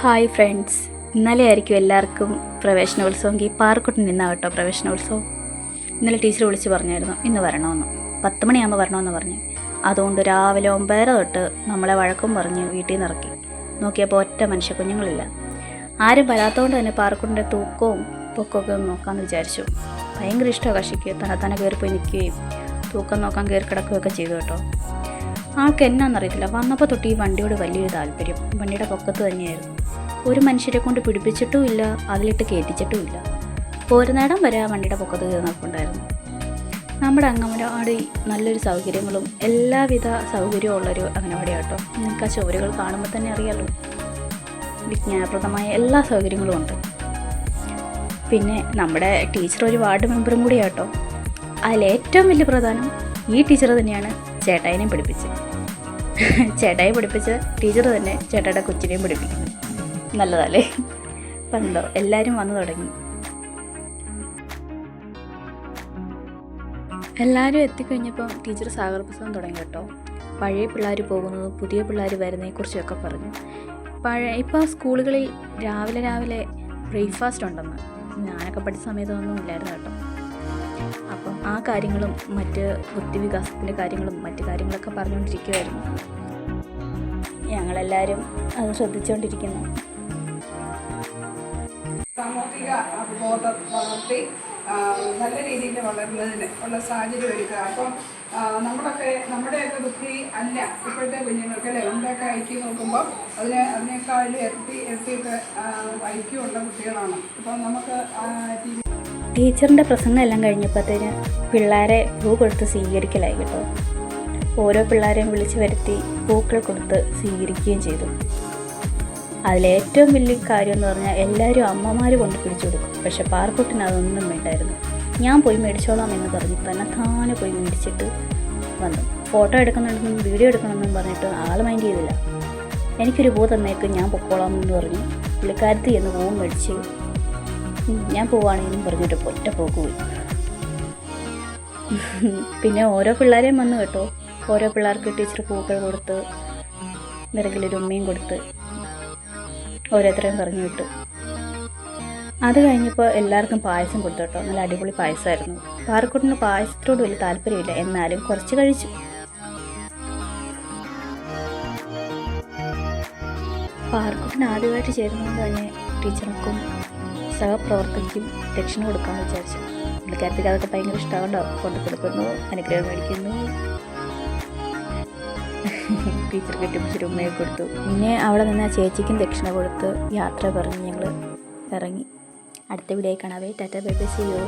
Hi friends. ഇന്നലെ ആയിരിക്കും എല്ലാവർക്കും പ്രവേശനോത്സവമെങ്കിൽ പാറക്കുട്ടിൽ നിന്നാണ് കേട്ടോ പ്രവേശനോത്സവം. ഇന്നലെ ടീച്ചർ വിളിച്ച് പറഞ്ഞായിരുന്നു ഇന്ന് വരണമെന്ന്. പത്ത് മണിയാകുമ്പോൾ വരണമെന്ന് പറഞ്ഞു. അതുകൊണ്ട് രാവിലെ ഒമ്പതര തൊട്ട് നമ്മളെ വഴക്കും പറഞ്ഞ് വീട്ടിൽ നിന്ന് ഇറക്കി. നോക്കിയപ്പോൾ ഒറ്റ മനുഷ്യ കുഞ്ഞുങ്ങളില്ല. ആരും വരാത്തതുകൊണ്ട് തന്നെ പാറക്കുട്ടന്റെ തൂക്കവും പൊക്കമൊക്കെ ഒന്ന് നോക്കാമെന്ന് വിചാരിച്ചു. ഭയങ്കര ഇഷ്ടമാണ് കഷിക്ക് തന്നെ കയറിപ്പോയി നിൽക്കുകയും തൂക്കം നോക്കാൻ കയറി കിടക്കുകയൊക്കെ ചെയ്തു കേട്ടോ. ആൾക്ക് എന്നാണെന്നറിയത്തില്ല വന്നപ്പോൾ തൊട്ട് ഈ വണ്ടിയോട് വലിയൊരു താല്പര്യം. വണ്ടിയുടെ പൊക്കത്ത് തന്നെയായിരുന്നു. ഒരു മനുഷ്യരെ കൊണ്ട് പിടിപ്പിച്ചിട്ടും ഇല്ല അതിലിട്ട് കയറ്റിച്ചിട്ടും ഇല്ല. പോരുന്നേടം വരെ ആ വണ്ടിയുടെ പൊക്കത്ത് കയറി നിൽപ്പുണ്ടായിരുന്നു നമ്മുടെ അംഗനവാടി നല്ലൊരു സൗകര്യങ്ങളും എല്ലാവിധ സൗകര്യവും ഉള്ളൊരു അംഗനവാടി കേട്ടോ നിങ്ങൾക്ക് ആ ചുവരുകൾ കാണുമ്പോൾ തന്നെ അറിയാലോ. വിജ്ഞാനപ്രദമായ എല്ലാ സൗകര്യങ്ങളും ഉണ്ട്. പിന്നെ നമ്മുടെ ടീച്ചർ ഒരു വാർഡ് മെമ്പറും കൂടിയാട്ടോ. അതിലേറ്റവും വലിയ പ്രധാനം ഈ ടീച്ചർ തന്നെയാണ്. ചേട്ടായിനെയും പഠിപ്പിച്ച്. ചേട്ടായി പഠിപ്പിച്ച ടീച്ചർ തന്നെ ചേട്ടായുടെ കൊച്ചിനെയും പഠിപ്പിക്കുന്നു. നല്ലതല്ലേ? പണ്ടോ? എല്ലാവരും വന്നു തുടങ്ങി. എല്ലാവരും എത്തിക്കഴിഞ്ഞപ്പം ടീച്ചർ സാഗർ തുടങ്ങി കേട്ടോ. പഴയ പിള്ളേർ പോകുന്നത് പുതിയ പിള്ളേർ വരുന്നതിനെക്കുറിച്ചൊക്കെ പറഞ്ഞു. പഴയ ഇപ്പോൾ സ്കൂളുകളിൽ രാവിലെ രാവിലെ ബ്രേക്ക്ഫാസ്റ്റ് ഉണ്ടെന്ന്. ഞാനൊക്കെ പഠിച്ച സമയത്തൊന്നും ഇല്ലായിരുന്നു കേട്ടോ. അപ്പം കാര്യങ്ങളും മറ്റ് ബുദ്ധിവികാസത്തിന്റെ കാര്യങ്ങളും മറ്റു കാര്യങ്ങളൊക്കെ പറഞ്ഞുകൊണ്ടിരിക്കുമായിരുന്നു ഞങ്ങളെല്ലാവരും അത് ശ്രദ്ധിച്ചുകൊണ്ടിരിക്കുന്നു. സാമൂഹിക അവബോധം വളർത്തി നല്ല രീതിയിൽ വളരുന്നതിന് ഉള്ള സാഹചര്യം ഒരുക്കുക. അപ്പം നമ്മളൊക്കെ നമ്മുടെയൊക്കെ ബുദ്ധി അല്ല. ഇപ്പോഴത്തെ കുഞ്ഞുങ്ങൾക്ക് അല്ലേ? നമ്മുടെയൊക്കെ ഐക്യം നോക്കുമ്പോൾ അതിന് അതിനേക്കാളും എത്തി എത്തിയിട്ട് ഐക്യമുള്ള കുട്ടികളാണ്. ഇപ്പം നമുക്ക് ടി വി ടീച്ചറിന്റെ പ്രസംഗം എല്ലാം കഴിഞ്ഞപ്പോഴത്തേന് പിള്ളേരെ പൂ കൊടുത്ത് സ്വീകരിക്കലായി കേട്ടോ. ഓരോ പിള്ളേരെയും വിളിച്ചു വരുത്തി പൂക്കൾ കൊടുത്ത് സ്വീകരിക്കുകയും ചെയ്തു. അതിലേറ്റവും വലിയ കാര്യം എന്ന് പറഞ്ഞാൽ എല്ലാവരും അമ്മമാർ കൊണ്ട് പിടിച്ചു കൊടുക്കും. പക്ഷെ പാർക്കുട്ടിന് അതൊന്നും വേണ്ടായിരുന്നു. ഞാൻ പോയി മേടിച്ചോളാം എന്ന് പറഞ്ഞു തന്നെ താനെ പോയി മേടിച്ചിട്ട് വന്നു. ഫോട്ടോ എടുക്കുന്നുണ്ടെന്നും വീഡിയോ എടുക്കണമെന്നും പറഞ്ഞിട്ട് ആൾ മൈൻഡ് ചെയ്തില്ല. എനിക്കൊരു പൂ തന്നേക്ക് ഞാൻ പൊക്കോളാം എന്ന് പറഞ്ഞു പുള്ളിക്കാരത്തി എന്ന് പൂവും മേടിച്ച് ഞാൻ പോവാണെന്നും പറഞ്ഞിട്ട് ഒറ്റ പോക്ക് പോയി. പിന്നെ ഓരോ പിള്ളേരെയും വന്നു കേട്ടോ. ഓരോ പിള്ളേർക്ക് ടീച്ചർ പൂക്കൾ കൊടുത്ത് നിറകിലൊരു ഉമ്മയും കൊടുത്ത് ഓരോരുത്തരെയും പറഞ്ഞു വിട്ടു. അത് കഴിഞ്ഞപ്പോൾ എല്ലാവർക്കും പായസം കൊടുത്തു കേട്ടോ. നല്ല അടിപൊളി പായസമായിരുന്നു. പാറക്കുട്ടിന് പായസത്തോട് വലിയ താല്പര്യമില്ല. എന്നാലും കുറച്ച് കഴിച്ചു. പാറക്കുട്ടിന് ആദ്യമായിട്ട് ചേരുന്നതുകൊണ്ട് തന്നെ ടീച്ചർക്കും സഹപ്രവർത്തകയ്ക്കും ദക്ഷിണ കൊടുക്കാമെന്ന് വിചാരിച്ചു. പുള്ളിക്കാരത്തേക്ക് അതൊക്കെ ഭയങ്കര ഇഷ്ടമുണ്ടാവും കൊണ്ട് കൊടുക്കുന്നു അനുഗ്രഹം മേടിക്കുന്നു. ടീച്ചർ കെട്ടിപ്പിടിച്ചൊരു ഉമ്മയെ കൊടുത്തു. പിന്നെ അവിടെ നിന്ന് ആ ചേച്ചിക്കും ദക്ഷിണ കൊടുത്ത് യാത്ര പറഞ്ഞ് ഞങ്ങൾ ഇറങ്ങി. അടുത്ത video കാണാവേ. Tata bye bye see you